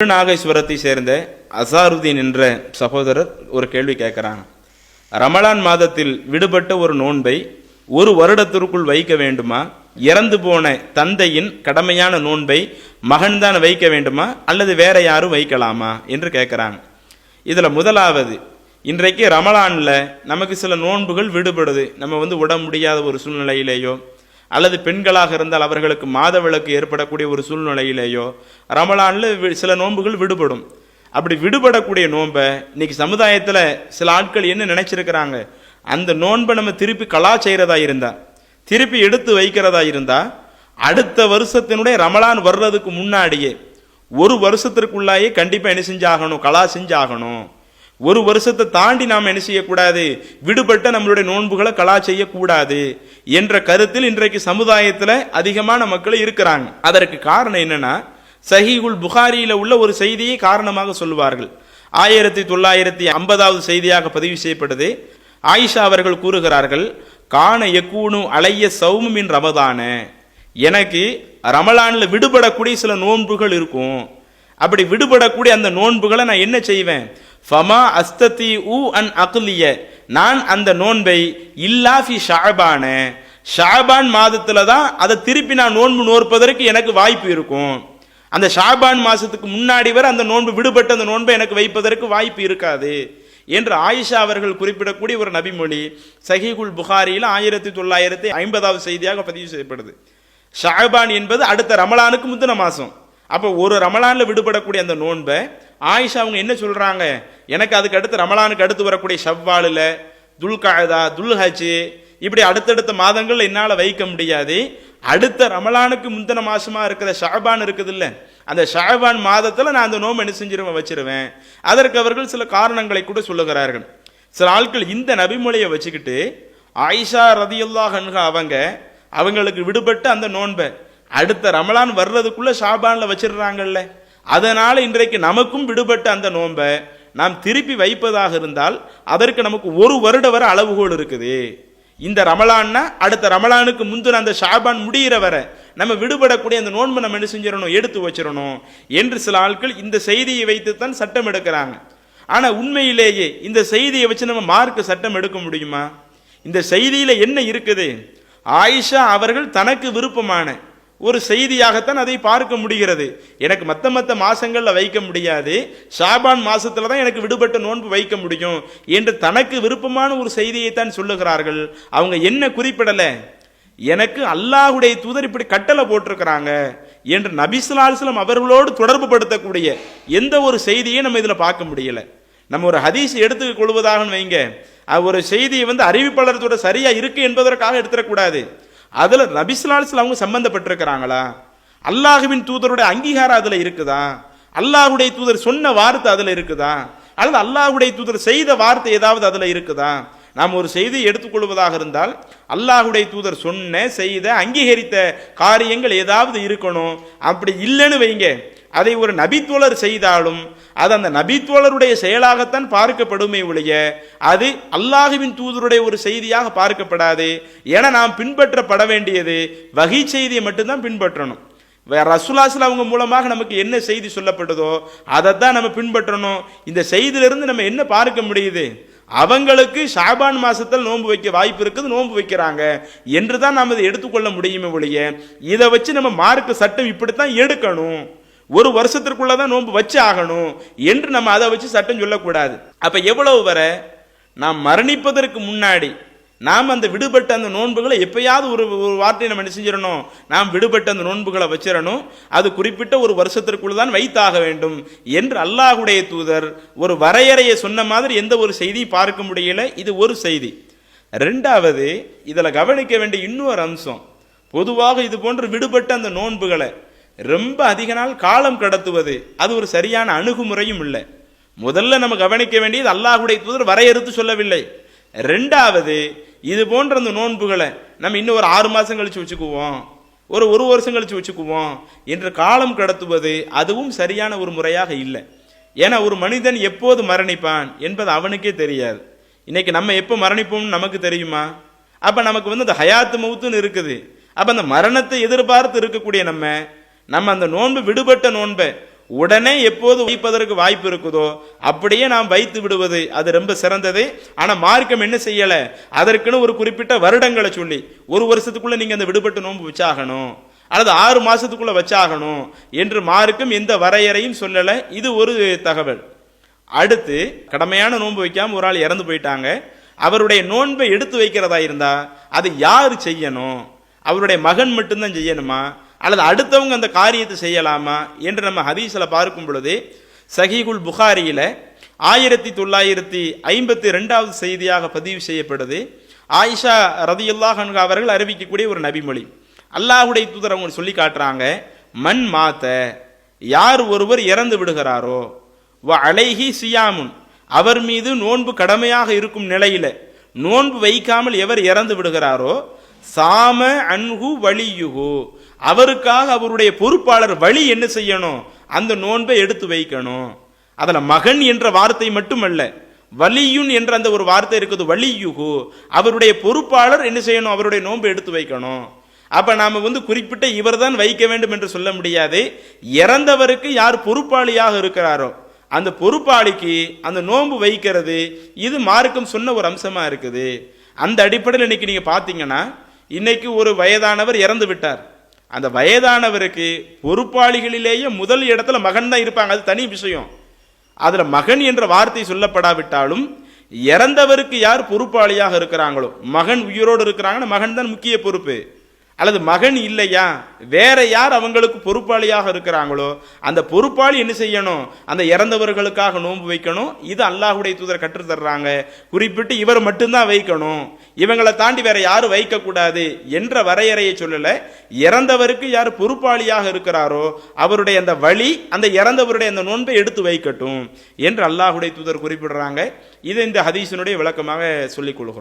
திருநாகேஸ்வரத்தை சேர்ந்த அசாருதீன் என்ற சகோதரர் ஒரு கேள்வி கேட்குறாங்க ரமலான் மாதத்தில் விடுபட்ட ஒரு நோன்பை ஒரு வருடத்திற்குள் வைக்க வேண்டுமா? இறந்து போன தந்தையின் கடமையான நோன்பை மகன்தான் வைக்க வேண்டுமா? அல்லது வேற யாரும் வைக்கலாமா? என்று கேட்குறாங்க இதில் முதலாவது இன்றைக்கு ரமலானில் நமக்கு சில நோன்புகள் விடுபடுது. நம்ம வந்து உட முடியாத ஒரு சூழ்நிலையிலேயோ அல்லது பெண்களாக இருந்தால் அவர்களுக்கு மாதவிளக்கு ஏற்படக்கூடிய ஒரு சூழ்நிலையிலேயோ ரமலானில் சில நோன்புகள் விடுபடும். அப்படி விடுபடக்கூடிய நோன்பை இன்னைக்கு சமுதாயத்தில் சில ஆட்கள் என்ன நினைச்சிருக்கிறாங்க? அந்த நோன்பை நம்ம திருப்பி கலா செய்கிறதா இருந்தா திருப்பி எடுத்து வைக்கிறதா இருந்தா அடுத்த வருஷத்தினுடைய ரமலான் வர்றதுக்கு முன்னாடியே ஒரு வருஷத்திற்குள்ளாயே கண்டிப்பாக என்ன செஞ்சாகணும்? கலா செஞ்சாகணும். ஒரு வருஷத்தை தாண்டி நாம் என்ன செய்யக்கூடாது? விடுபட்ட நம்மளுடைய நோன்புகளை கலா செய்யக்கூடாது என்ற கருத்தில் இன்றைக்கு சமுதாயத்தில் அதிகமான மக்கள் இருக்கிறாங்க. அதற்கு காரணம் என்னன்னா சஹிகுல் புகாரியில் உள்ள ஒரு செய்தியை காரணமாக சொல்லுவார்கள். ஆயிரத்தி தொள்ளாயிரத்தி ஐம்பதாவது செய்தியாக பதிவு செய்யப்படுது. ஆயிஷா அவர்கள் கூறுகிறார்கள் காண எக்கூனு அலைய சௌமின் ரமதான. எனக்கு ரமலானில் விடுபடக்கூடிய சில நோன்புகள் இருக்கும். அப்படி விடுபடக்கூடிய அந்த நோன்புகளை நான் என்ன செய்வேன்? ஃபமா அஸ்ததி ஊ அன் அக்லிய. நான் அந்த நோன்பை இல்லாஃபி ஷாபான ஷாபான் மாதத்தில் தான் அதை திருப்பி நான் நோன்பு நோற்பதற்கு எனக்கு வாய்ப்பு இருக்கும். அந்த ஷாபான் மாதத்துக்கு முன்னாடி வரை அந்த நோன்பு விடுபட்ட அந்த நோன்பை எனக்கு வைப்பதற்கு வாய்ப்பு இருக்காது. என்று ஆயிஷா அவர்கள் குறிப்பிடக்கூடிய ஒரு நபிமொழி சஹிகுல் புகாரியில் ஆயிரத்தி தொள்ளாயிரத்தி ஐம்பதாவது செய்தியாக பதிவு செய்யப்படுது. ஷாபான் என்பது அடுத்த ரமலானுக்கு முந்தின மாதம் அப்போ ஒரு ரமலானில் விடுபடக்கூடிய அந்த நோன்பை ஆயிஷா அவங்க என்ன சொல்கிறாங்க எனக்கு அதுக்கு அடுத்து ரமலானுக்கு அடுத்து வரக்கூடிய ஷவ்வாலில் துல்காயதா துல்ஹஜ் இப்படி அடுத்தடுத்த மாதங்கள் என்னால் வைக்க முடியாது. அடுத்த ரமலானுக்கு முந்தின மாதமாக இருக்கிற ஷாபான் இருக்குது இல்லை அந்த ஷாபான் மாதத்தில் நான் அந்த நோம்பு என்ன செஞ்சிருவேன் வச்சிருவேன். அதற்கு அவர்கள் சில காரணங்களை கூட சொல்லுகிறார்கள். சில ஆட்கள் இந்த நபிமொழியை வச்சுக்கிட்டு ஆயிஷா ரதியுல்லாஹ் அவங்க அவங்களுக்கு விடுபட்டு அந்த நோன்பை அடுத்த ரமலான் வர்றதுக்குள்ளே ஷாபானில் வச்சிடுறாங்கல்ல. அதனால் இன்றைக்கு நமக்கும் விடுபட்ட அந்த நோன்பை நாம் திருப்பி வைப்பதாக இருந்தால் அதற்கு நமக்கு ஒரு வருட வரை அளவுகோல் இருக்குது. இந்த ரமலான்னா அடுத்த ரமலானுக்கு முந்தின அந்த ஷாபான் முடிகிற வரை நம்ம விடுபடக்கூடிய அந்த நோன்பை நம்ம என்ன செஞ்சிடணும்? எடுத்து வச்சிடணும். என்று சில ஆட்கள் இந்த செய்தியை வைத்துத்தான் சட்டம் எடுக்கிறாங்க. ஆனால் உண்மையிலேயே இந்த செய்தியை வச்சு நம்ம மார்க்கு சட்டம் எடுக்க முடியுமா? இந்த செய்தியில் என்ன இருக்குது? ஆயிஷா அவர்கள் தனக்கு விருப்பமான ஒரு செய்தியாகத்தான் அதை பார்க்க முடிகிறது. எனக்கு மற்ற மற்ற மாதங்களில் வைக்க முடியாது. ஷாபான் மாதத்தில் தான் எனக்கு விடுபட்ட நோன்பு வைக்க முடியும் என்று தனக்கு விருப்பமான ஒரு செய்தியை தான் சொல்லுகிறார்கள். அவங்க என்ன குறிப்பிடலை? எனக்கு அல்லாஹுடைய தூதர் இப்படி கட்டளை போட்டிருக்கிறாங்க என்று நபிசுலாஸ்லம் அவர்களோடு தொடர்பு படுத்தக்கூடிய எந்த ஒரு செய்தியை நம்ம இதில் பார்க்க முடியல. நம்ம ஒரு ஹதீஸ் எடுத்து கொள்வதாகன்னு வைங்க. ஒரு செய்தியை வந்து அறிவிப்பாளர்களோட சரியாக இருக்கு என்பதற்காக எடுத்துடக்கூடாது அதில் நபிசுலாஸ்ல அவங்க சம்பந்தப்பட்டிருக்கிறாங்களா? அல்லாஹுவின் தூதருடைய அங்கீகாரம் அதில் இருக்குதா? அல்லாஹுடைய தூதர் சொன்ன வார்த்தை அதில் இருக்குதா? அல்லது அல்லாஹுடைய தூதர் செய்த வார்த்தை ஏதாவது அதில் இருக்குதா? நாம் ஒரு செய்தியை எடுத்துக்கொள்வதாக இருந்தால் அல்லாஹுடைய தூதர் சொன்ன செய்த அங்கீகரித்த காரியங்கள் ஏதாவது இருக்கணும். அப்படி இல்லைன்னு வைங்க. அதை ஒரு நபித்தோழர் செய்தாலும் அது அந்த நபித்தோழருடைய செயலாகத்தான் பார்க்கப்படுமே ஒழிய அது அல்லாஹுவின் தூதருடைய ஒரு செய்தியாக பார்க்கப்படாது என நாம் பின்பற்றப்பட வேண்டியது. வகை செய்தியை மட்டும்தான் பின்பற்றணும். ரசுலாசில் அவங்க மூலமாக நமக்கு என்ன செய்தி சொல்லப்பட்டதோ அதை தான் நம்ம பின்பற்றணும். இந்த செய்தியிலிருந்து நம்ம என்ன பார்க்க முடியுது? அவங்களுக்கு ஷாபான் மாசத்தில் நோன்பு வைக்க வாய்ப்பு இருக்குது நோன்பு வைக்கிறாங்க. என்று தான் நாம் இதை எடுத்துக்கொள்ள முடியுமே ஒழிய இதை வச்சு நம்ம மார்க்கு சட்டம் இப்படித்தான் எடுக்கணும். ஒரு வருஷத்திற்குள்ள தான் நோன்பு வச்சு ஆகணும் என்று நம்ம அதை வச்சு சட்டம் சொல்லக்கூடாது. அப்போ எவ்வளவு வர நாம் மரணிப்பதற்கு முன்னாடி நாம் அந்த விடுபட்ட அந்த நோன்புகளை எப்பயாவது ஒரு ஒரு வார்த்தையை நம்ம என்ன செஞ்சிடணும்? நாம் விடுபட்ட அந்த நோன்புகளை வச்சிடணும். அது குறிப்பிட்ட ஒரு வருஷத்திற்குள் தான் வைத்தாக வேண்டும் என்று அல்லாஹுடைய தூதர் ஒரு வரையறையை சொன்ன மாதிரி எந்த ஒரு செய்தியும் பார்க்க முடியல. இது ஒரு செய்தி. ரெண்டாவது இதில் கவனிக்க வேண்டிய இன்னொரு அம்சம். பொதுவாக இது போன்ற விடுபட்ட அந்த நோன்புகளை ரொம்ப அதிக நாள் காலம் கடத்துவது அது ஒரு சரியான அணுகுமுறையும் இல்லை. முதல்ல நம்ம கவனிக்க வேண்டியது அல்லாஹுடைய தூதர் வரையறுத்து சொல்லவில்லை. ரெண்டாவது இது போன்ற அந்த நோன்புகளை நம்ம இன்னும் ஒரு ஆறு மாதம் கழித்து வச்சுக்குவோம் ஒரு ஒரு வருஷம் கழித்து வச்சுக்குவோம் என்று காலம் கடத்துவது அதுவும் சரியான ஒரு முறையாக இல்லை. ஏன்னா ஒரு மனிதன் எப்போது மரணிப்பான் என்பது அவனுக்கே தெரியாது. இன்றைக்கி நம்ம எப்போ மரணிப்போம்னு நமக்கு தெரியுமா? அப்போ நமக்கு வந்து அந்த ஹயாத்து மவுத்துன்னு இருக்குது. அப்போ அந்த மரணத்தை எதிர்பார்த்து இருக்கக்கூடிய நம்ம நம்ம அந்த நோன்பு விடுபட்ட நோன்பை உடனே எப்போது வைப்பதற்கு வாய்ப்பு இருக்குதோ அப்படியே நாம் வைத்து விடுவது அது ரொம்ப சிறந்தது. ஆனால் மார்க்கம் என்ன செய்யலை? அதற்குன்னு ஒரு குறிப்பிட்ட வருடங்களை சொல்லி ஒரு வருஷத்துக்குள்ளே நீங்கள் அந்த விடுபட்டு நோன்பு வச்சாகணும் அல்லது ஆறு மாதத்துக்குள்ளே வச்சாகணும் என்று மார்க்கம் எந்த வரையறையும் சொல்லலை. இது ஒரு தகவல். அடுத்து கடமையான நோன்பு வைக்காமல் ஒரு ஆள் இறந்து போயிட்டாங்க. அவருடைய நோன்பை எடுத்து வைக்கிறதா இருந்தால் அது யார் செய்யணும்? அவருடைய மகன் மட்டும்தான் செய்யணுமா? அல்லது அடுத்தவங்க அந்த காரியத்தை செய்யலாமா என்று நம்ம ஹதீஸில் பார்க்கும் பொழுது சஹீகுல் புகாரியில் ஆயிரத்தி தொள்ளாயிரத்தி ஐம்பத்தி ரெண்டாவது செய்தியாக பதிவு செய்யப்படுது. ஆயிஷா ரதியுல்லாஹ் அவர்கள் அறிவிக்கக்கூடிய ஒரு நபிமொழி. அல்லாஹுடைய தூதர் அவங்க சொல்லி காட்டுறாங்க மண் மாத்த யார் ஒருவர் இறந்து விடுகிறாரோ வ அலைஹி சியாமுன் அவர் மீது நோன்பு கடமையாக இருக்கும் நிலையில் நோன்பு வைக்காமல் எவர் இறந்து விடுகிறாரோ சாம அன்ஹு வழியுகு. அவருக்காக அவருடைய பொறுப்பாளர் வழி என்ன செய்யணும்? அந்த நோன்பை எடுத்து வைக்கணும். அதில் மகன் என்ற வார்த்தை மட்டுமல்ல வலியுன் என்ற அந்த ஒரு வார்த்தை இருக்குது வலியுகு. அவருடைய பொறுப்பாளர் என்ன செய்யணும்? அவருடைய நோன்பை எடுத்து வைக்கணும். அப்போ நாம் வந்து குறிப்பிட்ட இவர் தான் வைக்க வேண்டும் என்று சொல்ல முடியாது. இறந்தவருக்கு யார் பொறுப்பாளியாக இருக்கிறாரோ அந்த பொறுப்பாளிக்கு அந்த நோன்பு வைக்கிறது இது மார்க்கம் சொன்ன ஒரு அம்சமாக இருக்குது. அந்த அடிப்படையில் இன்னைக்கு நீங்கள் பார்த்தீங்கன்னா இன்னைக்கு ஒரு வயதானவர் இறந்து விட்டார். அந்த வயதானவருக்கு பொறுப்பாளிகளிலேயே முதல் இடத்துல மகன் தான் இருப்பாங்க. அது தனி விஷயம். அதில் மகன் என்ற வார்த்தை சொல்லப்படாவிட்டாலும் இறந்தவருக்கு யார் பொறுப்பாளியாக இருக்கிறாங்களோ மகன் உயிரோடு இருக்கிறாங்கன்னா மகன் தான் முக்கிய பொறுப்பு. அல்லது மகன் இல்லையா? வேற யார் அவங்களுக்கு பொறுப்பாளியாக இருக்கிறாங்களோ அந்த பொறுப்பாளி என்ன செய்யணும்? அந்த இறந்தவர்களுக்காக நோன்பு வைக்கணும். இது அல்லாஹுடைய தூதர் கற்றுத் தர்றாங்க. குறிப்பிட்டு இவர் மட்டும்தான் வைக்கணும். இவங்களை தாண்டி வேற யாரும் வைக்கக்கூடாது என்ற வரையறையை சொல்லல. இறந்தவருக்கு யார் பொறுப்பாளியாக இருக்கிறாரோ அவருடைய அந்த வழி அந்த இறந்தவருடைய அந்த நோன்பை எடுத்து வைக்கட்டும் என்று அல்லாஹுடைய தூதர் குறிப்பிடுறாங்க. இதை இந்த ஹதீசனுடைய விளக்கமாக சொல்லிக் கொள்கிறோம்.